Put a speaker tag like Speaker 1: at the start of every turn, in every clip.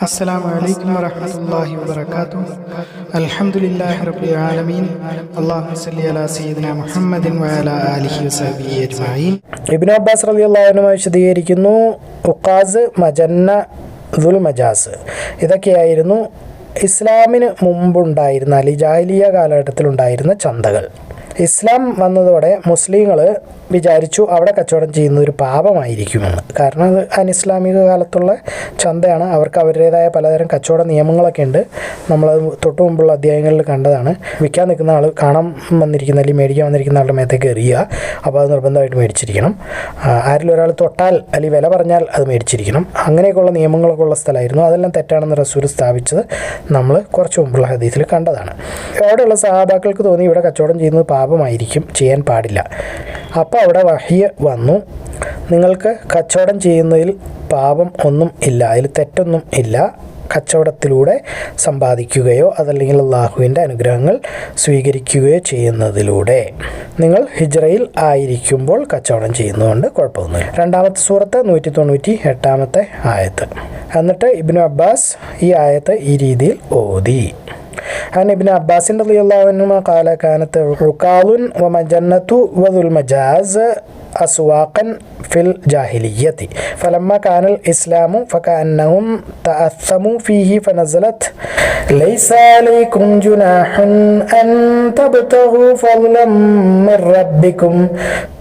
Speaker 1: السلام عليكم ورحمة الله وبركاته الحمد لله رب العالمين اللهم صل على سيدنا محمد وعلى آله وصحبه أجمعين
Speaker 2: ഇബിൻ Abbas റലി അള്ളാഹുനുമ വിശദീകരിക്കുന്നു ഉക്കാസ് മജന്ന ദുൽ Majaz ഇതൊക്കെയായിരുന്നു ഇസ്ലാമിന് മുമ്പുണ്ടായിരുന്ന അല്ലെങ്കിൽ ജാഹിലിയ കാലഘട്ടത്തിലുണ്ടായിരുന്ന ചന്തകൾ ഇസ്ലാം വന്നതോടെ മുസ്ലിങ്ങൾ വിചാരിച്ചു അവിടെ കച്ചവടം ചെയ്യുന്ന ഒരു പാപമായിരിക്കുമെന്ന്. കാരണം അത് അനിസ്ലാമിക കാലത്തുള്ള ചന്തയാണ്. അവർക്ക് അവരുടേതായ പലതരം കച്ചവട നിയമങ്ങളൊക്കെ ഉണ്ട്. നമ്മളത് തൊട്ട് മുമ്പുള്ള അധ്യായങ്ങളിൽ കണ്ടതാണ്. വിൽക്കാൻ നിൽക്കുന്ന ആൾ കാണാൻ വന്നിരിക്കുന്ന അല്ലെങ്കിൽ മേടിക്കാൻ വന്നിരിക്കുന്ന ആളുടെ മേത്തേക്ക് എറിയുക. അപ്പോൾ അത് നിർബന്ധമായിട്ട് മേടിച്ചിരിക്കണം. ആരിലൊരാൾ തൊട്ടാൽ അല്ലെങ്കിൽ വില പറഞ്ഞാൽ അത് മേടിച്ചിരിക്കണം. അങ്ങനെയൊക്കെയുള്ള നിയമങ്ങളൊക്കെ ഉള്ള സ്ഥലമായിരുന്നു. അതെല്ലാം തെറ്റാണെന്ന് റസൂൽ സ്ഥാപിച്ചത് നമ്മൾ കുറച്ച് മുമ്പുള്ള ഹദീസിൽ കണ്ടതാണ്. അവിടെയുള്ള സഹാബാക്കൾക്ക് തോന്നി ഇവിടെ കച്ചവടം ചെയ്യുന്നത് പാപമായിരിക്കും ചെയ്യാൻ പാടില്ല. അപ്പോൾ അവിടെ വഹിയ വന്നു. നിങ്ങൾക്ക് കച്ചവടം ചെയ്യുന്നതിൽ പാപം ഒന്നും ഇല്ല. അതിൽ തെറ്റൊന്നും ഇല്ല. കച്ചവടത്തിലൂടെ സമ്പാദിക്കുകയോ അതല്ലെങ്കിൽ അള്ളാഹുവിന്റെ അനുഗ്രഹങ്ങൾ സ്വീകരിക്കുകയോ ചെയ്യുന്നതിലൂടെ. നിങ്ങൾ ഹിജ്റയിൽ ആയിരിക്കുമ്പോൾ കച്ചവടം ചെയ്യുന്നതുകൊണ്ട് കുഴപ്പമൊന്നുമില്ല. രണ്ടാമത്തെ സൂറത്ത് നൂറ്റി തൊണ്ണൂറ്റി എട്ടാമത്തെ ആയത്ത്. എന്നിട്ട് ഇബിനു അബ്ബാസ് ഈ ആയത്ത് ഈ രീതിയിൽ ഓതി. عن ابن عباس رضي الله عنهما قال كانت عكاظ ومجنة وذو المجاز أسواقا في الجاهلية. فلما كان الإسلام فكأنهم تأثموا فيه فنزلت ليس عليكم جناح أن تبتغوا فضلا من ربكم.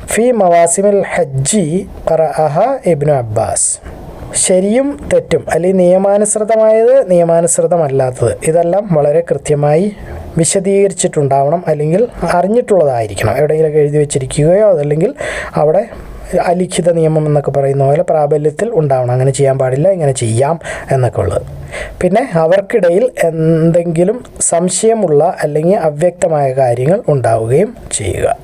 Speaker 2: في مواسم الحج قرأها ابن عباس. ശരിയും തെറ്റും അല്ലെങ്കിൽ നിയമാനുസൃതമായത് നിയമാനുസൃതമല്ലാത്തത്. ഇതെല്ലാം വളരെ കൃത്യമായി വിശദീകരിച്ചിട്ടുണ്ടാവണം അല്ലെങ്കിൽ അറിഞ്ഞിട്ടുള്ളതായിരിക്കണം. എവിടെയെങ്കിലൊക്കെ എഴുതി വെച്ചിരിക്കുകയോ അതല്ലെങ്കിൽ അവിടെ അലിഖിത നിയമം എന്നൊക്കെ പറയുന്ന പോലെ പ്രാബല്യത്തിൽ ഉണ്ടാവണം. അങ്ങനെ ചെയ്യാൻ പാടില്ല ഇങ്ങനെ ചെയ്യാം എന്നൊക്കെ ഉള്ളത്. പിന്നെ അവർക്കിടയിൽ എന്തെങ്കിലും സംശയമുള്ള അല്ലെങ്കിൽ അവ്യക്തമായ കാര്യങ്ങൾ ഉണ്ടാവുകയും ചെയ്യുക.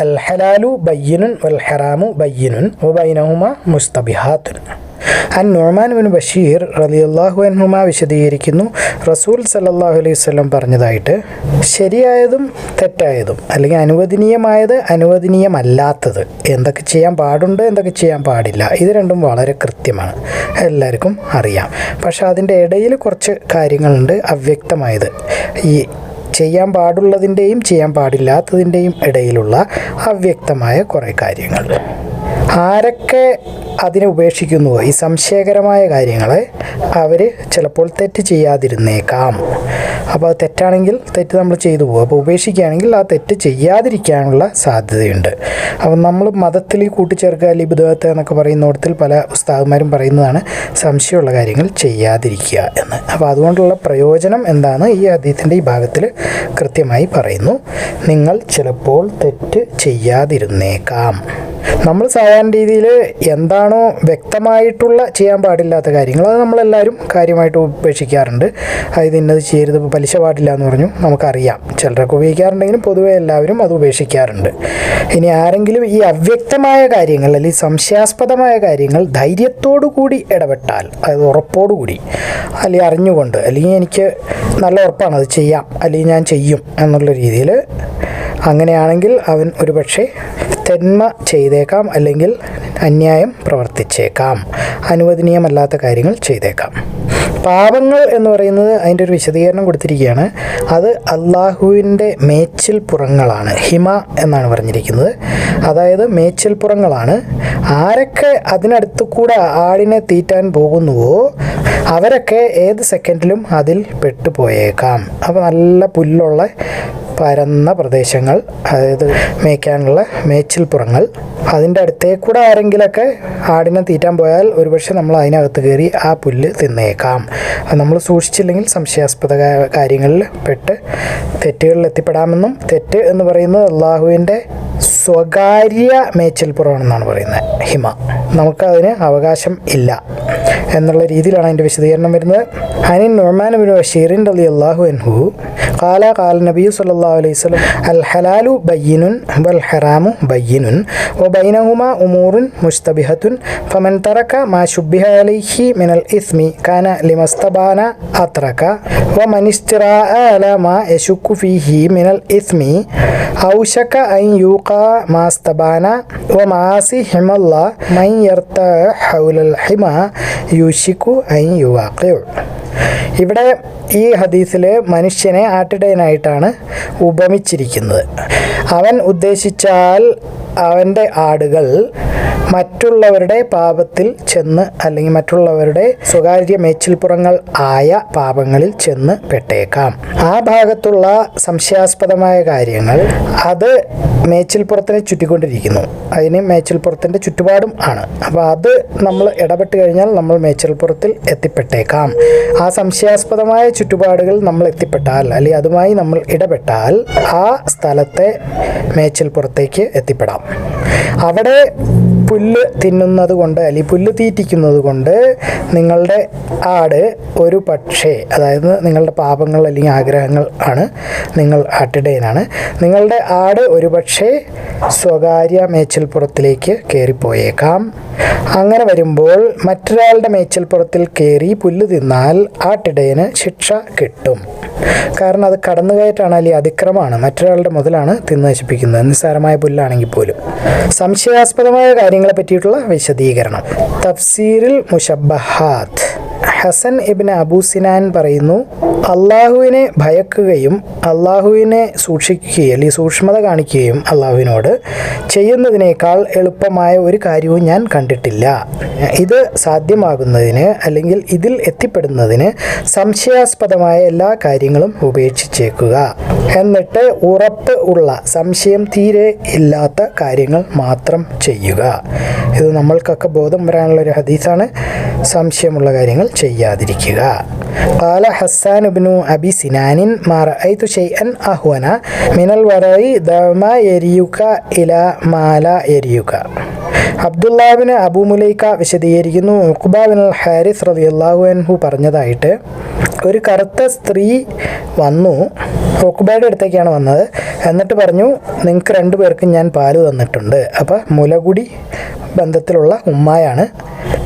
Speaker 2: അൽ ഹലാലു ബയ്യനുൻ വൽ ഹറാമു ബയ്യനുൻ ബൈനഹുമ മുസ്തബിഹാത്തുൻ. അൻ നൊമാൻ ബിൻ ബഷീർ റളിയല്ലാഹു അൻഹുമ വിശദീകരിക്കുന്നു. റസൂൽ സല്ലല്ലാഹു അലൈഹി വസല്ലം പറഞ്ഞതായിട്ട് ശരിയായതും തെറ്റായതും അല്ലെങ്കിൽ അനുവദനീയമായത് അനുവദനീയമല്ലാത്തത് എന്തൊക്കെ ചെയ്യാൻ പാടുണ്ട് എന്തൊക്കെ ചെയ്യാൻ പാടില്ല ഇത് രണ്ടും വളരെ കൃത്യമാണ്. എല്ലാവർക്കും അറിയാം. പക്ഷെ അതിന്റെ ഇടയിൽ കുറച്ച് കാര്യങ്ങളുണ്ട് അവ്യക്തമായത്. ഈ ചെയ്യാൻ പാടുള്ളതിന്റെയും ചെയ്യാൻ പാടില്ലാത്തതിന്റെയും ഇടയിലുള്ള അവ്യക്തമായ കുറേ കാര്യങ്ങൾ. ആരൊക്കെ അതിനെ ഉപേക്ഷിക്കുന്നുവോ ഈ സംശയകരമായ കാര്യങ്ങളെ അവർ ചിലപ്പോൾ തെറ്റ് ചെയ്യാതിരുന്നേക്കാം. അപ്പോൾ അത് തെറ്റാണെങ്കിൽ തെറ്റ് നമ്മൾ ചെയ്തു പോകും. അപ്പോൾ ഉപേക്ഷിക്കുകയാണെങ്കിൽ ആ തെറ്റ് ചെയ്യാതിരിക്കാനുള്ള സാധ്യതയുണ്ട്. അപ്പം നമ്മൾ മതത്തിൽ കൂട്ടിച്ചേർക്കുക അല്ലെങ്കിൽ ലിബിദത്തെ എന്നൊക്കെ പറയുന്നിടത്തിൽ പല ഉസ്താദന്മാരും പറയുന്നതാണ് സംശയമുള്ള കാര്യങ്ങൾ ചെയ്യാതിരിക്കുക എന്ന്. അപ്പോൾ അതുകൊണ്ടുള്ള പ്രയോജനം എന്താണ്? ഈ അദ്ദേഹത്തിന്റെ ഈ ഭാഗത്തിൽ കൃത്യമായി പറയുന്നു നിങ്ങൾ ചിലപ്പോൾ തെറ്റ് ചെയ്യാതിരുന്നേക്കാം. നമ്മൾ സാധാരണ രീതിയിൽ എന്താണോ വ്യക്തമായിട്ടുള്ള ചെയ്യാൻ പാടില്ലാത്ത കാര്യങ്ങൾ. അത് നമ്മളെല്ലാവരും കാര്യമായിട്ട് ഉപേക്ഷിക്കാറുണ്ട്. അതായത് ഇന്നത് ചെയ്യരുത് പലിശ പാടില്ല എന്ന് പറഞ്ഞു നമുക്കറിയാം. ചിലരൊക്കെ ഉപയോഗിക്കാറുണ്ടെങ്കിലും പൊതുവേ എല്ലാവരും അത് ഉപേക്ഷിക്കാറുണ്ട്. ഇനി ആരെങ്കിലും ഈ അവ്യക്തമായ കാര്യങ്ങൾ അല്ലെങ്കിൽ സംശയാസ്പദമായ കാര്യങ്ങൾ ധൈര്യത്തോടു കൂടി ഇടപെട്ടാൽ അതായത് ഉറപ്പോടുകൂടി അല്ലെങ്കിൽ അറിഞ്ഞുകൊണ്ട് അല്ലെങ്കിൽ എനിക്ക് നല്ല ഉറപ്പാണ് അത് ചെയ്യാം അല്ലെങ്കിൽ ഞാൻ ചെയ്യും എന്നുള്ള രീതിയിൽ അങ്ങനെയാണെങ്കിൽ അവൻ ഒരുപക്ഷെ തെന്മ ചെയ്തേക്കാം അല്ലെങ്കിൽ അന്യായം പ്രവർത്തിച്ചേക്കാം. അനുവദനീയമല്ലാത്ത കാര്യങ്ങൾ ചെയ്തേക്കാം. പാപങ്ങൾ എന്ന് പറയുന്നത് അതിന്റെ ഒരു വിശദീകരണം കൊടുത്തിരിക്കുകയാണ്. അത് അള്ളാഹുവിന്റെ മേച്ചിൽ പുറങ്ങളാണ്. ഹിമ എന്നാണ് പറഞ്ഞിരിക്കുന്നത്. അതായത് മേച്ചിൽ പുറങ്ങളാണ്. ആരൊക്കെ അതിനടുത്ത് കൂടെ ആടിനെ തീറ്റാൻ പോകുന്നുവോ അവരൊക്കെ ഏത് സെക്കൻഡിലും അതിൽ പെട്ടുപോയേക്കാം. അപ്പോൾ നല്ല പുല്ലുള്ള പരന്ന പ്രദേശങ്ങൾ അതായത് മേയ്ക്കാനുള്ള മേച്ചിൽപ്പുറങ്ങൾ. അതിന്റെ അടുത്തേക്കൂടെ ആരെങ്കിലൊക്കെ ആടിനെ തീറ്റാൻ പോയാൽ ഒരുപക്ഷെ നമ്മൾ അതിനകത്ത് കയറി ആ പുല്ല് തിന്നേക്കാം. നമ്മൾ സൂക്ഷിച്ചില്ലെങ്കിൽ സംശയാസ്പദ കാര്യങ്ങളിൽ പെട്ട് തെറ്റുകളിൽ എത്തിപ്പെടാമെന്നും തെറ്റ് എന്ന് പറയുന്നത് അള്ളാഹുവിന്റെ സ്വകാര്യ മേച്ചിൽപ്പുറമാണെന്നാണ് പറയുന്നത്. ഹിമ. നമുക്കതിന് അവകാശം ഇല്ല. എന്നുള്ള രീതിയിലാണ് അതിന്റെ വിശദീകരണം വരുന്നത്. അനിൻ നൊമാനുബിനു ബഷീറിൻ അലി അള്ളാഹു അൻഹു കാല കാല നബി സല്ലാ അലൈഹി സ്വലം അൽ ഹലാലു ബയ്യനുൻ വൽ ഹറാമു ബയ്യനുൻ ഒ ബൈനഹുമ ഉമൂറുൻ മുസ്തബിഹത്തുൻ ഫമൻ തറക്ക മാ ശുബിഹ അലൈഹി മിനൽ ഇസ്മി കാന ലിമസ്തബാന അത്രക്ക വ മനിസ്തിറാ അല മാ യശുക്കു ഫിഹി മിനൽ ഇസ്മി ഔഷക ഐ യൂക്ക മാസ്തബാന ഒ മാസി ഹിമല്ല മൈ യർത്ത ഹൗലൽ ഹിമ യൂഷിക്കു ഐ യുവാഖിഉ ഇവിടെ ഈ ഹദീസിൽ മനുഷ്യനെ ആട്ടിടയനായിട്ടാണ് ഉപമിച്ചിരിക്കുന്നത്. അവൻ ഉദ്ദേശിച്ചാൽ അവന്റെ ആടുകൾ മറ്റുള്ളവരുടെ പാപത്തിൽ ചെന്ന് അല്ലെങ്കിൽ മറ്റുള്ളവരുടെ സ്വകാര്യ മേച്ചിൽപ്പുറങ്ങൾ ആയ പാപങ്ങളിൽ ചെന്ന് പെട്ടേക്കാം. ആ ഭാഗത്തുള്ള സംശയാസ്പദമായ കാര്യങ്ങൾ അത് മേച്ചിൽപ്പുറത്തിനെ ചുറ്റിക്കൊണ്ടിരിക്കുന്നു. അതിന് മേച്ചിൽപ്പുറത്തിന്റെ ചുറ്റുപാടും ആണ്. അപ്പോൾ അത് നമ്മൾ ഇടപെട്ട് കഴിഞ്ഞാൽ നമ്മൾ മേച്ചിൽപ്പുറത്തിൽ എത്തിപ്പെട്ടേക്കാം. ആ സംശയാസ്പദമായ ചുറ്റുപാടുകൾ നമ്മൾ എത്തിപ്പെട്ടാൽ അല്ലെങ്കിൽ അതുമായി നമ്മൾ ഇടപെട്ടാൽ ആ സ്ഥലത്തെ മേച്ചിൽപ്പുറത്തേക്ക് എത്തിപ്പെടാം. അവിടെ പുല്ല് തിന്നുന്നത് കൊണ്ട് അല്ലെങ്കിൽ പുല്ല് തീറ്റിക്കുന്നത് കൊണ്ട് നിങ്ങളുടെ ആട് ഒരു പക്ഷേ അതായത് നിങ്ങളുടെ പാപങ്ങൾ അല്ലെങ്കിൽ ആഗ്രഹങ്ങൾ ആണ് നിങ്ങൾ ആട്ടിടയനാണ്. നിങ്ങളുടെ ആട് ഒരു പക്ഷേ സ്വകാര്യ മേച്ചിൽപ്പുറത്തിലേക്ക് കയറിപ്പോയേക്കാം അങ്ങനെ വരുമ്പോൾ മറ്റൊരാളുടെ മേച്ചിൽപ്പുറത്തിൽ കയറി പുല്ല് തിന്നാൽ ആട്ടിടയന് ശിക്ഷ കിട്ടും. കാരണം അത് കടന്നുകയറ്റാണ് അല്ലെങ്കിൽ അതിക്രമമാണ്. മറ്റൊരാളുടെ മുതലാണ് തിന്ന് നശിപ്പിക്കുന്നത്. നിസ്സാരമായ പുല്ലാണെങ്കിൽ പോലും. സംശയാസ്പദമായ കാര്യങ്ങളെ പറ്റിയിട്ടുള്ള വിശദീകരണം. തഫ്സീരിൽ മുഷബഹാത്ത് ഹസൻ ഇബിൻ അബൂ സിനാൻ പറയുന്നു അള്ളാഹുവിനെ ഭയക്കുകയും അള്ളാഹുവിനെ സൂക്ഷിക്കുകയും അല്ലെങ്കിൽ സൂക്ഷ്മത കാണിക്കുകയും അള്ളാഹുവിനോട് ചെയ്യുന്നതിനേക്കാൾ എളുപ്പമായ ഒരു കാര്യവും ഞാൻ കണ്ടിട്ടില്ല. ഇത് സാധ്യമാകുന്നതിന് അല്ലെങ്കിൽ ഇതിൽ എത്തിപ്പെടുന്നതിന് സംശയാസ്പദമായ എല്ലാ കാര്യങ്ങളും ഉപേക്ഷിച്ചേക്കുക. എന്നിട്ട് ഉറപ്പ് ഉള്ള സംശയം തീരെ ഇല്ലാത്ത കാര്യങ്ങൾ മാത്രം ചെയ്യുക. ഇത് നമ്മൾക്കൊക്കെ ബോധം വരാനുള്ള ഒരു ഹദീസാണ്. സംശയമുള്ള കാര്യങ്ങൾ ചെയ്യാതിരിക്കുക قال حسان بن أبي سنان ما رأيت شيئا أهون من الورع دع ما يريك إلى ما لا يريك അബ്ദുല്ലാബിന് അബൂമുലൈക്ക വിശദീകരിക്കുന്നു ഉഖ്ബാബിൻ അൽ ഹാരിസ് റളിയല്ലാഹു അൻഹു പറഞ്ഞതായിട്ട് ഒരു കറുത്ത സ്ത്രീ വന്നു. ഉഖ്ബയുടെ അടുത്തേക്കാണ് വന്നത്. എന്നിട്ട് പറഞ്ഞു നിങ്ങൾക്ക് രണ്ടു പേർക്കും ഞാൻ പാൽ തന്നിട്ടുണ്ട്. അപ്പോൾ മുലകുടി ബന്ധത്തിലുള്ള ഉമ്മായാണ്.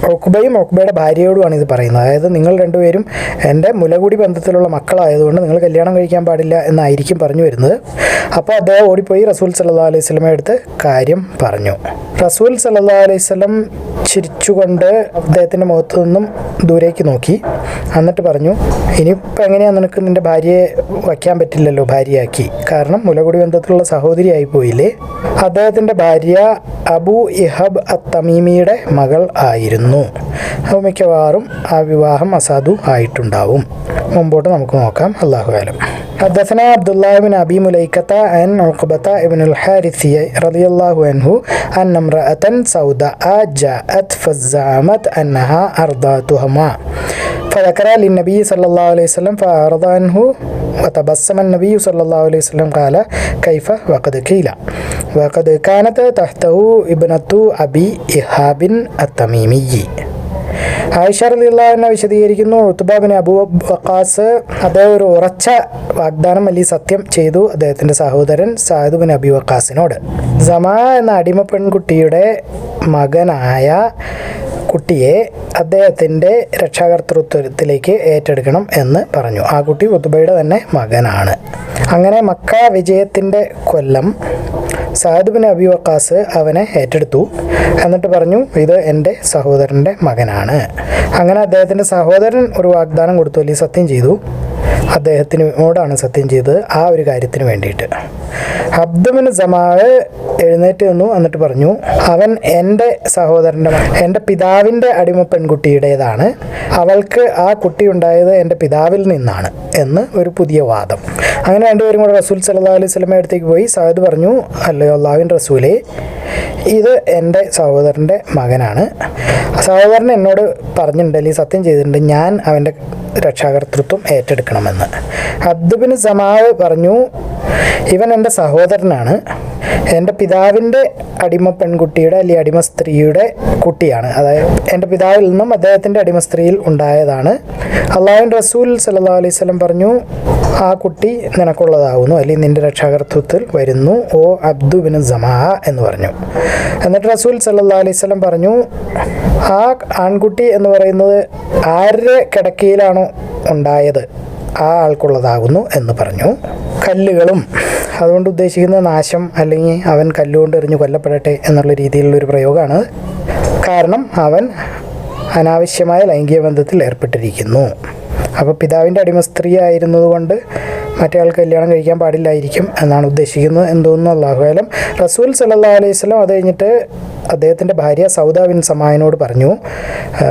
Speaker 2: റോക്ക്ബയും റോക്ക്ബയുടെ ഭാര്യയോടുമാണ് ഇത് പറയുന്നത്. അതായത് നിങ്ങൾ രണ്ടുപേരും എന്റെ മുലകുടി ബന്ധത്തിലുള്ള മക്കളായതുകൊണ്ട് നിങ്ങൾ കല്യാണം കഴിക്കാൻ പാടില്ല എന്നായിരിക്കും പറഞ്ഞു വരുന്നത്. അപ്പോൾ അദ്ദേഹം ഓടിപ്പോയി റസൂൽ സല്ലാ അലൈഹി സ്വലമെ അടുത്ത് കാര്യം പറഞ്ഞു. റസൂൽ സല്ലാ അലൈഹി സ്വലം ചിരിച്ചുകൊണ്ട് അദ്ദേഹത്തിന്റെ മുഖത്തു നിന്നും ദൂരേക്ക് നോക്കി. എന്നിട്ട് പറഞ്ഞു ഇനിയിപ്പോൾ എങ്ങനെയാണ് നിനക്ക് നിന്റെ ഭാര്യയെ വയ്ക്കാൻ പറ്റില്ലല്ലോ ഭാര്യയാക്കി? കാരണം മുലകുടി ബന്ധത്തിലുള്ള സഹോദരിയായി പോയില്ലേ അദ്ദേഹത്തിന്റെ ഭാര്യ അബു ഇഹബ് അത്തമീമിയുടെ മകൾ ആയിരുന്നു. അപ്പോൾ മിക്കവാറും ആ വിവാഹം അസാധു ആയിട്ടുണ്ടാവും. മുമ്പോട്ട് നമുക്ക് നോക്കാം. അള്ളാഹു ആലം. حدثنا عبد الله بن أبي مليكة عن عقبة بن الحارث رضي الله عنه أن امرأة سوداء جاءت فزعمت أنها أرضاتهما. فذكر للنبي صلى الله عليه وسلم فأعرض عنه وتبسم النبي صلى الله عليه وسلم قال كيف؟ وقد قيل. وقد كانت تحته ابنة أبي إهاب التميمي. ആയിഷ റളിയല്ലാഹു വിശദീകരിക്കുന്നു ഉത്തുബാബിന് അബൂ വക്കാസ് അദ്ദേഹം ഒരു ഉറച്ച വാഗ്ദാനം അല്ലെങ്കിൽ സത്യം ചെയ്തു അദ്ദേഹത്തിന്റെ സഹോദരൻ സാഹിദുബിൻ അബി വക്കാസിനോട് ജമാ എന്ന അടിമ പെൺകുട്ടിയുടെ മകനായ കുട്ടിയെ അദ്ദേഹത്തിന്റെ രക്ഷാകർത്തൃത്വത്തിലേക്ക് ഏറ്റെടുക്കണം എന്ന് പറഞ്ഞു. ആ കുട്ടി ഉത്തുബയുടെ തന്നെ മകനാണ്. അങ്ങനെ മക്ക വിജയത്തിന്റെ കൊല്ലം സാദ് ബിൻ അബി വക്കാസ് അവനെ ഏറ്റെടുത്തു. എന്നിട്ട് പറഞ്ഞു ഇത് എന്റെ സഹോദരന്റെ മകനാണ്. അങ്ങനെ അദ്ദേഹത്തിന്റെ സഹോദരൻ ഒരു വാഗ്ദാനം കൊടുത്തു അല്ലെങ്കിൽ സത്യം ചെയ്തു. അദ്ദേഹത്തിനോടാണ് സത്യം ചെയ്തത് ആ ഒരു കാര്യത്തിന് വേണ്ടിയിട്ട്. അബ്ദുമിന് സമാവ് എഴുന്നേറ്റ് നിന്നു എന്നിട്ട് പറഞ്ഞു അവൻ എന്റെ സഹോദരന്റെ എന്റെ പിതാവിന്റെ അടിമ പെൺകുട്ടിയുടേതാണ്. അവൾക്ക് ആ കുട്ടി ഉണ്ടായത് എന്റെ പിതാവിൽ നിന്നാണ് എന്ന് ഒരു പുതിയ വാദം. അങ്ങനെ രണ്ടുപേരും കൂടെ റസൂൽ സല്ലാ അലൈഹി സ്വലമ അടുത്തേക്ക് പോയി. സഹദ് പറഞ്ഞു അല്ലയോ അള്ളാഹുവിൻ റസൂലെ ഇത് എന്റെ സഹോദരന്റെ മകനാണ്. സഹോദരൻ എന്നോട് പറഞ്ഞിട്ടുണ്ട് സത്യം ചെയ്തിട്ടുണ്ട് ഞാൻ അവന്റെ രക്ഷാകർത്തൃത്വം ഏറ്റെടുക്കണമെന്ന്. അബ്ദുബിന് സമാവ് പറഞ്ഞു ഇവൻ എന്റെ സഹോദരനാണ്. എന്റെ പിതാവിന്റെ അടിമ പെൺകുട്ടിയുടെ അല്ലെങ്കിൽ അടിമ സ്ത്രീയുടെ കുട്ടിയാണ്. അതായത് എന്റെ പിതാവിൽ നിന്നും അദ്ദേഹത്തിന്റെ അടിമ സ്ത്രീയിൽ ഉണ്ടായതാണ്. അള്ളാഹുൻ റസൂൽ സല്ലാ അലൈഹി പറഞ്ഞു ആ കുട്ടി നിനക്കുള്ളതാകുന്നു അല്ലെങ്കിൽ നിന്റെ രക്ഷാകർത്തൃത്വത്തിൽ വരുന്നു ഓ അബ്ദു ബിൻ ജമാ എന്ന് പറഞ്ഞു. എന്നിട്ട് റസൂൽ സല്ലാ അലൈഹി പറഞ്ഞു ആ ആൺകുട്ടി എന്ന് പറയുന്നത് ആരുടെ കിടക്കയിലാണോ ഉണ്ടായത്? ആ ആൾക്കുള്ളതാകുന്നു എന്ന് പറഞ്ഞു. കല്ലുകളും അതുകൊണ്ട് ഉദ്ദേശിക്കുന്ന നാശം അല്ലെങ്കിൽ അവൻ കല്ലുകൊണ്ട് എറിഞ്ഞു കൊല്ലപ്പെടട്ടെ എന്നുള്ള രീതിയിലുള്ള ഒരു പ്രയോഗമാണ്. കാരണം അവൻ അനാവശ്യമായ ലൈംഗിക ബന്ധത്തിൽ ഏർപ്പെട്ടിരിക്കുന്നു. അപ്പോൾ പിതാവിന്റെ അടിമ സ്ത്രീ ആയിരുന്നതുകൊണ്ട് മറ്റേ കല്യാണം കഴിക്കാൻ പാടില്ലായിരിക്കും എന്നാണ് ഉദ്ദേശിക്കുന്നത് എന്ന് തോന്നുന്നു അള്ളാഹുലം റസൂൽ സല്ലാ അലൈഹി സ്വലം അത് കഴിഞ്ഞിട്ട് അദ്ദേഹത്തിന്റെ ഭാര്യ സൗദാ ബിൻ സമായനോട് പറഞ്ഞു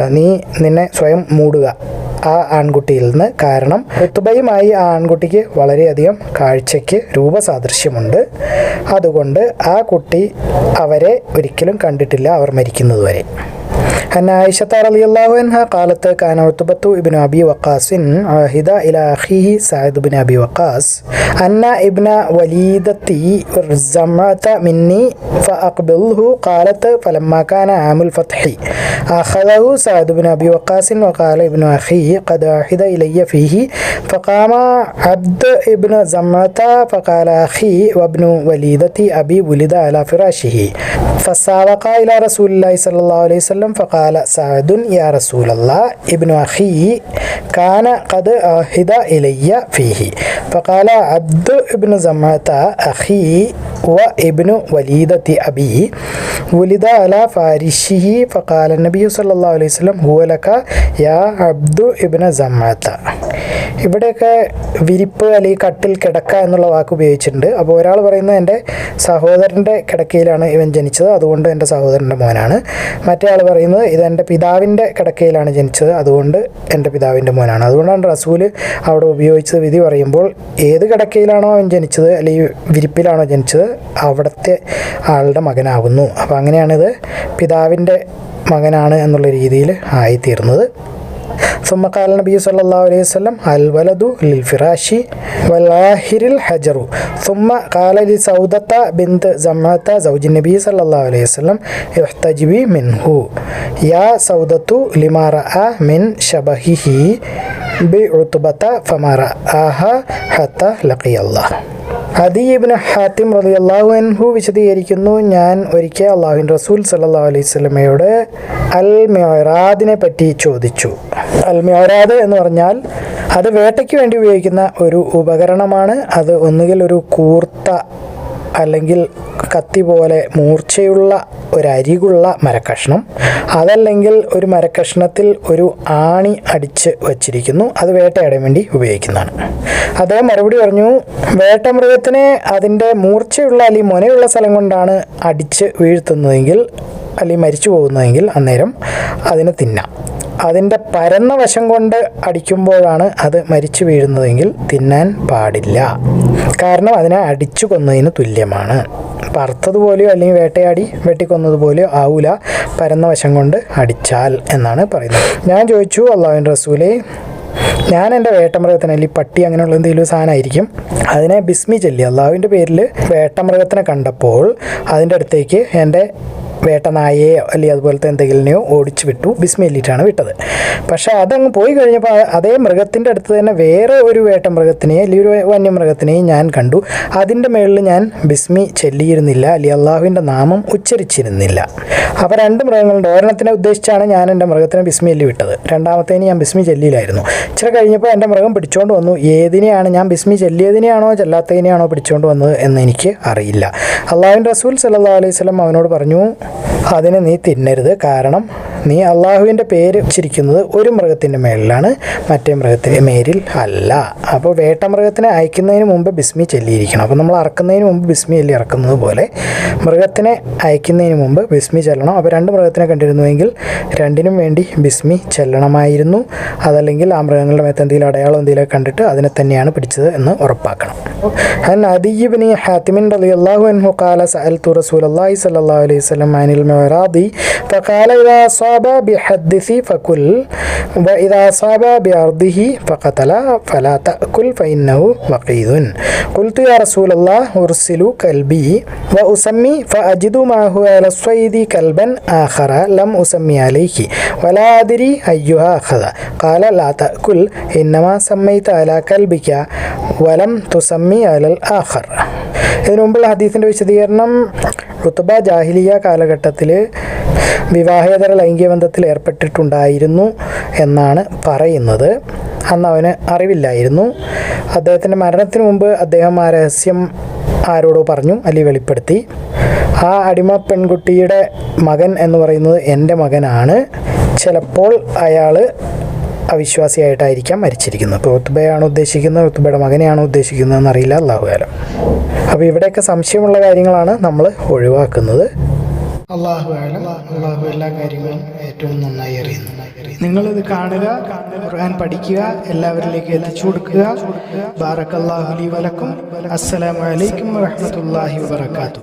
Speaker 2: നീ നിന്നെ സ്വയം മൂടുക. ആ ആൺകുട്ടിയിൽ നിന്ന് കാരണം ഋത്തുബയുമായി ആ ആൺകുട്ടിക്ക് വളരെയധികം കാഴ്ചയ്ക്ക് രൂപസാദൃശ്യമുണ്ട്. അതുകൊണ്ട് ആ കുട്ടി അവരെ ഒരിക്കലും കണ്ടിട്ടില്ല അവർ മരിക്കുന്നതുവരെ. أن عائشة رضي الله عنها قالت كان عتبة ابن أبي وقاص عهد إلى أخيه سعد بن أبي وقاص. أن ابن وليدتي زمعت مني فأقبله. قالت فلما كان عام الفتح أخذه سعد بن أبي وقاص وقال ابن أخي قد عهد إلي فيه. فقام عبد ابن زمعة فقال أخي وابن وليدتي أبي ولد على فراشه. فسابقا إلى رسول الله صلى الله عليه وسلم فقال سعد يا رسول الله ابن أخي كان قد عهد إلي فيه. فقال عبد ابن زمعة أخي وابن وليدة أبي ولد على فارشه. فقال النبي صلى الله عليه وسلم هو لك يا عبد ابن زمعة. ഇവിടെയൊക്കെ വിരിപ്പ് അല്ലെങ്കിൽ കട്ടിൽ കിടക്ക എന്നുള്ള വാക്ക് ഉപയോഗിച്ചിട്ടുണ്ട്. അപ്പോൾ ഒരാൾ പറയുന്നത് എന്റെ സഹോദരന്റെ കിടക്കയിലാണ് ഇവൻ ജനിച്ചത്. അതുകൊണ്ട് എന്റെ സഹോദരന്റെ മോനാണ്. മറ്റേ ആൾ പറയുന്നത് ഇത് എന്റെ പിതാവിന്റെ കിടക്കയിലാണ് ജനിച്ചത്. അതുകൊണ്ട് എന്റെ പിതാവിന്റെ മോനാണ്. അതുകൊണ്ടാണ് റസൂൽ അവിടെ ഉപയോഗിച്ചത് വിധി പറയുമ്പോൾ ഏത് കിടക്കയിലാണോ അവൻ ജനിച്ചത് അല്ലെങ്കിൽ വിരിപ്പിലാണോ ജനിച്ചത് അവിടുത്തെ ആളുടെ മകനാകുന്നു. അപ്പോൾ അങ്ങനെയാണിത്. പിതാവിന്റെ മകനാണ് എന്നുള്ള രീതിയിൽ ആയിത്തീർന്നത്. ثم قال النبي صلى الله عليه وسلم الولد للفراش والآخر الحجر. ثم قال لسودة بنت زمعة زوج النبي صلى الله عليه وسلم احتجبي منه. يا سودة لما رأى من شبهه بعتبة فما رآها حتى لقي الله. അദീബിന് ഹാത്തിം റളിയല്ലാഹു അൻഹു വിശദീകരിക്കുന്നു ഞാൻ ഒരിക്കൽ അള്ളാഹുവിൻ റസൂൽ സല്ലാ അലൈഹി സ്വലമയോട് അൽ മെഹറാദിനെ പറ്റി ചോദിച്ചു. അൽ മെഹറാദ് എന്ന് പറഞ്ഞാൽ അത് വേട്ടയ്ക്ക് വേണ്ടി ഉപയോഗിക്കുന്ന ഒരു ഉപകരണമാണ്. അത് ഒന്നുകിൽ ഒരു കൂർത്ത അല്ലെങ്കിൽ കത്തി പോലെ മൂർച്ചയുള്ള ഒരു അരികുള്ള മരക്കഷ്ണം. അതല്ലെങ്കിൽ ഒരു മരക്കഷ്ണത്തിൽ ഒരു ആണി അടിച്ച് വച്ചിരിക്കുന്നു. അത് വേട്ടയാടാൻ വേണ്ടി ഉപയോഗിക്കുന്നതാണ്. അദ്ദേഹം മറുപടി പറഞ്ഞു വേട്ടമൃഗത്തിനെ അതിന്റെ മൂർച്ചയുള്ള അല്ലെങ്കിൽ മുനയുള്ള സ്ഥലം കൊണ്ടാണ് അടിച്ച് വീഴ്ത്തുന്നതെങ്കിൽ അല്ലെങ്കിൽ മരിച്ചു പോകുന്നതെങ്കിൽ അന്നേരം അതിനെ തിന്നാം. അതിന്റെ പരന്ന വശം കൊണ്ട് അടിക്കുമ്പോഴാണ് അത് മരിച്ചു വീഴുന്നതെങ്കിൽ തിന്നാൻ പാടില്ല. കാരണം അതിനെ അടിച്ചു കൊന്നതിന് തുല്യമാണ്. പറത്തതുപോലെയോ അല്ലെങ്കിൽ വേട്ടയാടി വെട്ടിക്കൊന്നതുപോലെയോ ആവൂല. പരന്ന വശം കൊണ്ട് അടിച്ചാൽ എന്നാണ് പറയുന്നത്. ഞാൻ ചോദിച്ചു അള്ളാഹുവിൻ റസൂലെ ഞാൻ എന്റെ വേട്ടമൃഗത്തിനെ അല്ലെങ്കിൽ പട്ടി അങ്ങനെയുള്ള എന്തെങ്കിലും സാധനമായിരിക്കും. അതിനെ ബിസ്മി ചൊല്ലി അള്ളാഹുവിന്റെ പേരിൽ വേട്ടമൃഗത്തിനെ കണ്ടപ്പോൾ അതിന്റെ അടുത്തേക്ക് എന്റെ വേട്ടനായയോ അല്ലെങ്കിൽ അതുപോലത്തെ എന്തെങ്കിലിനെയോ ഓടിച്ചു വിട്ടു ബിസ്മില്ലിട്ടാണ് വിട്ടത്. പക്ഷേ അതങ്ങ് പോയി കഴിഞ്ഞപ്പോൾ അതേ മൃഗത്തിന്റെ അടുത്ത് തന്നെ വേറെ ഒരു വേട്ടമൃഗത്തിനെയും അല്ലെങ്കിൽ ഒരു വന്യമൃഗത്തിനെയും ഞാൻ കണ്ടു. അതിന്റെ മേളിൽ ഞാൻ ബിസ്മി ചെല്ലിയിരുന്നില്ല അല്ലെങ്കിൽ അള്ളാഹുവിന്റെ നാമം ഉച്ചരിച്ചിരുന്നില്ല. അപ്പോൾ രണ്ട് മൃഗങ്ങളുടെ ഒരെണ്ണത്തിനെ ഉദ്ദേശിച്ചാണ് ഞാൻ എന്റെ മൃഗത്തിനെ ബിസ്മി അല്ലി വിട്ടത്. രണ്ടാമത്തേന് ഞാൻ ബിസ്മി ചെല്ലിയിലായിരുന്നു. ഇച്ചിരി കഴിഞ്ഞപ്പോൾ എന്റെ മൃഗം പിടിച്ചുകൊണ്ട് വന്നു. ഏതിനെയാണ് ഞാൻ ബിസ്മി ചെല്ലിയതിനെയാണോ ചെല്ലാത്തതിനെയാണോ പിടിച്ചുകൊണ്ട് വന്നത് എന്ന് എനിക്ക് അറിയില്ല. അള്ളാഹുവിൻ റസൂൽ സല്ലാ അലൈഹി സ്വലം അവനോട് പറഞ്ഞു അതിനെ നീ തിന്നരുത്. കാരണം നീ അള്ളാഹുവിന്റെ പേര് വച്ചിരിക്കുന്നത് ഒരു മൃഗത്തിന്റെ മേളിലാണ് മറ്റേ മൃഗത്തിന്റെ മേരിൽ അല്ല. അപ്പോൾ വേട്ട മൃഗത്തിനെ അയക്കുന്നതിന് മുമ്പ് ബിസ്മി ചൊല്ലിയിരിക്കണം. അപ്പോൾ നമ്മൾ അറക്കുന്നതിന് മുമ്പ് ബിസ്മി ചൊല്ലി ഇറക്കുന്നത് പോലെ? മൃഗത്തിനെ അയക്കുന്നതിന് മുമ്പ് ബിസ്മി ചെല്ലണം. അപ്പോൾ രണ്ട് മൃഗത്തിനെ കണ്ടിരുന്നുവെങ്കിൽ രണ്ടിനും വേണ്ടി ബിസ്മി ചെല്ലണമായിരുന്നു. അതല്ലെങ്കിൽ ആ മൃഗങ്ങളുടെ മേത്ത് എന്തെങ്കിലും അടയാളം എന്തെങ്കിലും കണ്ടിട്ട് അതിനെ തന്നെയാണ് പിടിച്ചത് എന്ന് ഉറപ്പാക്കണം. അൻ അദീബിനി ഹാത്തിമിൻ അലി അള്ളാഹു അൻഹു കാല സഅൽ റസൂൽ അള്ളാഹി സല്ലാ അലൈഹി സ്വലം عن المعراض فقال إذا أصاب بحدث فكل وإذا أصاب بأرضه فقتل فلا تأكل تأكل فإنه وقيد قلت يا رسول الله أرسل كلبي وأسمي فأجد معه على الصيد كلبا آخر لم أسمي عليه ولا أدري أيها أخذ قال لا تأكل إنما سميت على كلبك ولم تسمي على الآخر ഇതിനു മുമ്പുള്ള ഹദീസിൻ്റെ വിശദീകരണം റുത്തുബ ജാഹിലിയ കാലഘട്ടത്തിൽ വിവാഹേതര ലൈംഗികബന്ധത്തിൽ ഏർപ്പെട്ടിട്ടുണ്ടായിരുന്നു എന്നാണ് പറയുന്നത്. അന്ന് അവന് അറിവില്ലായിരുന്നു. അദ്ദേഹത്തിന്റെ മരണത്തിന് മുമ്പ് അദ്ദേഹം ആ രഹസ്യം ആരോടോ പറഞ്ഞു അലി വെളിപ്പെടുത്തി. ആ അടിമ പെൺകുട്ടിയുടെ മകൻ എന്ന് പറയുന്നത് എന്റെ മകനാണ്. ചിലപ്പോൾ അയാൾ അവിശ്വാസിയായിട്ടായിരിക്കാം മരിച്ചിരിക്കുന്നത്. അപ്പോൾ ഒത്തുബയാണോ ഉദ്ദേശിക്കുന്നത്? ഉത്തുബയുടെ മകനെയാണോ ഉദ്ദേശിക്കുന്നത് എന്നറിയില്ല അള്ളാഹുകാലം അപ്പോൾ ഇവിടെയൊക്കെ സംശയമുള്ള കാര്യങ്ങളാണ് നമ്മൾ ഒഴിവാക്കുന്നത്.
Speaker 1: അള്ളാഹു അള്ളാഹു എല്ലാ കാര്യങ്ങളും ഏറ്റവും നന്നായി അറിയുന്നു. നിങ്ങളിത് കാണുക ഖുർആൻ പഠിക്കുക എല്ലാവരിലേക്ക് എത്തിച്ചു കൊടുക്കുക. ബാറക്കല്ലാഹു ലി വലക്കും അസ്സലാമു അലൈക്കും വറഹ്മത്തുള്ളാഹി വബറകാതുഹു